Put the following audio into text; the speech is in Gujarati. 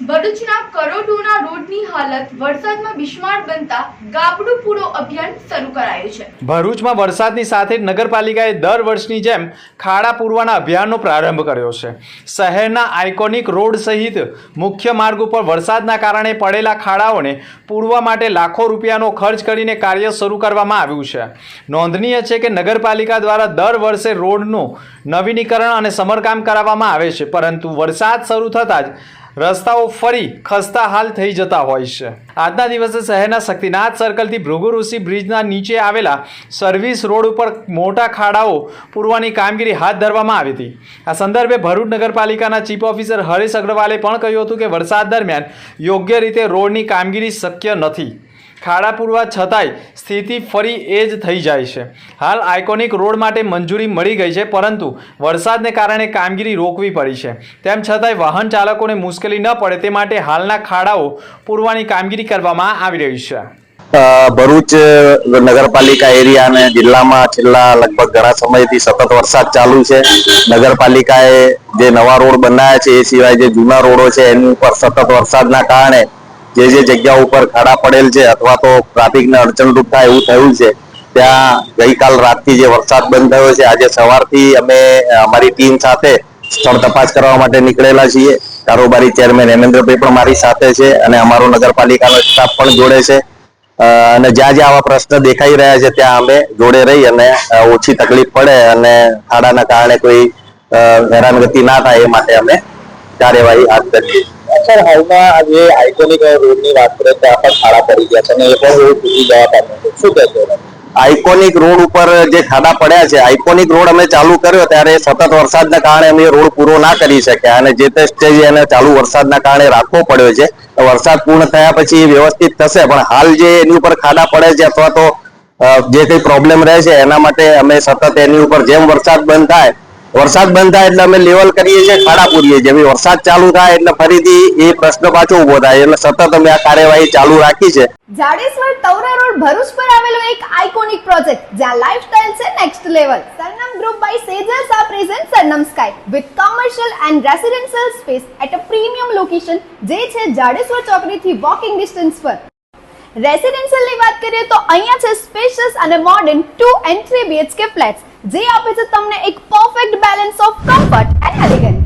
ભરૂચના કરોડોના રોડની હાલત વરસાદમાં બિસ્માર બનતા ગાબડું પૂરો અભિયાન શરૂ કરાયું છે. ભરૂચમાં વરસાદની સાથે નગરપાલિકાએ દર વર્ષની જેમ ખાડા પૂરવાના અભિયાનનો પ્રારંભ કર્યો છે. શહેરના આઇકોનિક રોડ સહિત મુખ્ય માર્ગ ઉપર વરસાદના કારણે પડેલા ખાડાઓને પૂરવા માટે લાખો રૂપિયાનો ખર્ચ કરીને કાર્ય શરૂ કરવામાં આવ્યું છે. નોંધનીય છે કે નગરપાલિકા દ્વારા દર વર્ષે રોડનું નવીનીકરણ અને સમરકામ કરાવવામાં આવે છે, પરંતુ વરસાદ શરૂ થતાં જ રસ્તાઓ ફરી ખસ્તા હાલ થઈ જતા હોય છે. આજના દિવસે શહેરના શક્તિનાથ સર્કલથી ભૃગુ ઋષિ બ્રિજના નીચે આવેલા સર્વિસ રોડ ઉપર મોટા ખાડાઓ પૂરવાની કામગીરી હાથ ધરવામાં આવી હતી. આ સંદર્ભે ભરૂચ નગરપાલિકાના ચીફ ઓફિસર હરીશ અગ્રવાલે પણ કહ્યું હતું કે વરસાદ દરમિયાન યોગ્ય રીતે રોડની કામગીરી શક્ય નથી. ખાડા પૂરવા છતાંય સ્થિતિ ફરી એ જ થઈ જાય છે. હાલ આઇકોનિક રોડ માટે મંજૂરી મળી ગઈ છે, પરંતુ વરસાદને કારણે કામગીરી રોકવી પડી છે. તેમ છતાંય વાહન ચાલકોને મુશ્કેલી ન પડે તે માટે હાલના ખાડાઓ પૂરવાની કામગીરી કરવામાં આવી રહી છે. ભરૂચ નગરપાલિકા એરિયા અને જિલ્લામાં છેલ્લા લગભગ ઘણા સમયથી સતત વરસાદ ચાલુ છે. નગરપાલિકાએ જે નવા રોડ બનાવ્યા છે, એ સિવાય જે જૂના રોડો છે, એની ઉપર સતત વરસાદના કારણે જે જે જગ્યા ઉપર ખાડા પડેલ છે અથવા તો ટ્રાફિકને અડચણરૂપ થાય એવું થયું છે, ત્યાં ગઈકાલ રાતથી જે વરસાદ બંધ થયો છે, આજે સવારથી અમે અમારી ટીમ સાથે સ્થળ તપાસ કરવા માટે નીકળેલા છીએ કારોબારી ચેરમેન હેમેન્દ્રભાઈ પણ મારી સાથે છે અને અમારો નગરપાલિકાનો સ્ટાફ પણ જોડે છે અને જ્યાં જ્યાં આવા પ્રશ્ન દેખાઈ રહ્યા છે, ત્યાં અમે જોડે રહી અને ઓછી તકલીફ પડે અને ખાડાના કારણે કોઈ હેરાનગતિ ના થાય એ માટે અમે કાર્યવાહી હાથ ધરીએ છીએ. સર, હાલમાં આજે આઇકોનિક રોડની વાત કરીએ ત્યાં પણ ખાડા પડી ગયા છે અને એ પણ રોડ તૂટી જવા પામ્યો શું કહેશો? આઇકોનિક રોડ ઉપર જે ખાડા પડ્યા છે આઇકોનિક રોડ અમે ચાલુ કર્યો ત્યારે સતત વરસાદના કારણે અમે રોડ પૂરો ના કરી શક્યા અને જે તે સ્ટેજ એને ચાલુ વરસાદના કારણે રાખવો પડ્યો છે. વરસાદ પૂર્ણ થયા પછી વ્યવસ્થિત થશે, પણ હાલ જે એની ઉપર ખાડા પડે છે અથવા તો જે કઈ પ્રોબ્લેમ રહે છે, એના માટે અમે સતત એની ઉપર જેમ વરસાદ બંધ થાય વરસાદ બંધ થાય એટલે અમે લેવલ કરીએ છીએ, ખાડા પૂરીએ છીએ. વરસાદ ચાલુ થાય એટલે ફરીથી એ પ્રશ્ન પાછો ઊભો થાય. એટલે સતત અમે આ કાર્યવાહી ચાલુ રાખી છે. જાડેશ્વર તવરા રોડ ભરૂચ પર આવેલો એક આઇકોનિક પ્રોજેક્ટ જ્યાં લાઇફસ્ટાઇલ છે next level Sarnam group by Sejal સા present Sarnam sky with commercial and residential space at a premium location જે છે જાડેશ્વર ચોકડીથી વોકિંગ ડિસ્ટન્સ પર. રેસિડેન્શિયલની વાત કરીએ તો અહીંયા છે સ્પેશિયસ અને modern two and three BHK flats જે આપે છે તમને એક perfect balance of comfort and elegance